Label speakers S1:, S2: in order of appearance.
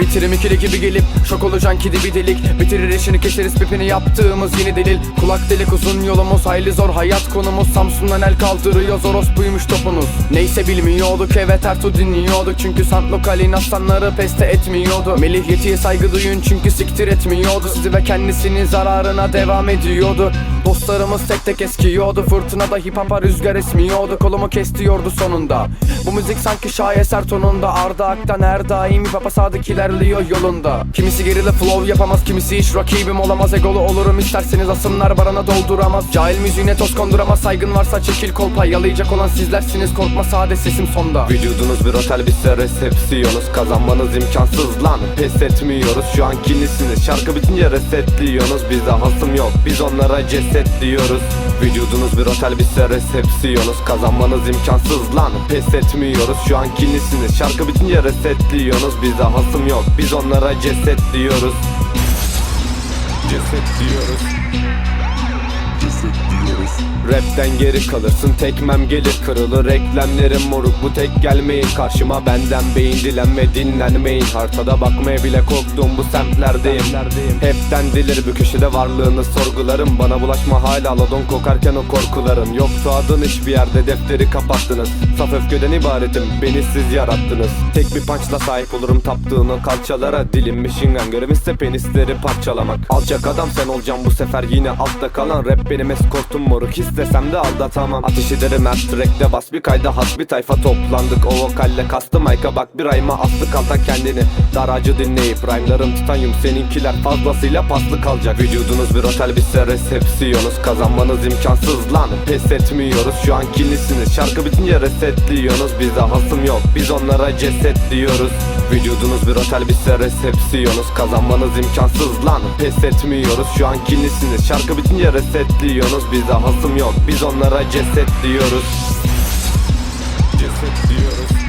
S1: Bitirim ikili gibi gelip şok olacaksın ki dibi delik. Bitirir işini keseriz pipini yaptığımız yeni delil. Kulak delik uzun yolumuz hayli zor hayat konumuz. Samsun'dan el kaldırıyor Zoros buymuş topunuz. Neyse bilmiyorduk evet Ertuğ dinliyorduk. Çünkü Sant lokalin aslanları peste etmiyordu. Melih yetiye saygı duyun çünkü siktir etmiyordu. Sizi ve kendisinin zararına devam ediyordu Dostlarımız tek tek eskiyordu. Fırtınada hip hop'a rüzgar esmiyordu. Kolumu kestiyordu sonunda. Bu müzik sanki şaheser tonunda. Arda Ak'tan her daim hip hop'a sadık ilerliyor yolunda. Kimisi geride flow yapamaz Kimisi hiç rakibim olamaz. Egolu olurum isterseniz asımlar barana dolduramaz. Cahil müziğine toz konduramaz Saygın varsa çekil kolpa Yalayacak olan sizlersiniz korkma sade sesim sonda.
S2: Vücudunuz bir otel bizse resepsiyonuz. Kazanmanız imkansız lan pes etmiyoruz. Şu an kilisiniz şarkı bitince resetliyorsunuz. Bizde hasım yok biz onlara ceset diyoruz Vücudunuz bir otel bizse resepsiyonuz. Kazanmanız imkansız lan pes etmiyoruz. Şu an kilisiniz şarkı bitince resetliyorsunuz. Bizde hasım yok biz onlara ceset diyoruz Ceset diyoruz Rapten geri kalırsın tekmem gelir kırılır. Eklemlerim moruk bu tek gelmeyin Karşıma. Benden beyin dilenme dinlenmeyin. Hartada bakmaya bile korktuğum bu semtlerdeyim. Hepten dilir bir köşede varlığını sorgularım. Bana bulaşma hala ladon kokarken o korkularım Yoksa adın hiçbir yerde defteri kapattınız. Saf öfkeden ibaretim beni siz yarattınız. Tek bir punchla sahip olurum taptığın o kalçalara. Dilim machine gun görevim ise penisleri parçalamak. Alçak adam sen olacaksın bu sefer yine altta kalan. Rap benim eskortum moruk istesem de aldatamam. Ateş ederim her trackte bas. Bir kayda has bir tayfa toplandık. O vokalle kastım ayka bak bir ayma aslı kalta kendini. Daracı dinleyip rhyme'larım titanyum seninkiler fazlasıyla paslı kalacak. Vücudunuz bir otel bizse resepsiyonuz. Kazanmanız imkansız lan. Pes etmiyoruz Şu an kilisiniz şarkı bitince resetliyorsunuz. Bizde hasım yok biz onlara ceset diyoruz. Vücudunuz bir otel bizse resepsiyonuz. Kazanmanız imkansız lan. Pes etmiyoruz Şu an kilisiniz şarkı bitince resetliyorsunuz. Bizde hasım yok. Biz onlara ceset diyoruz. Ceset diyoruz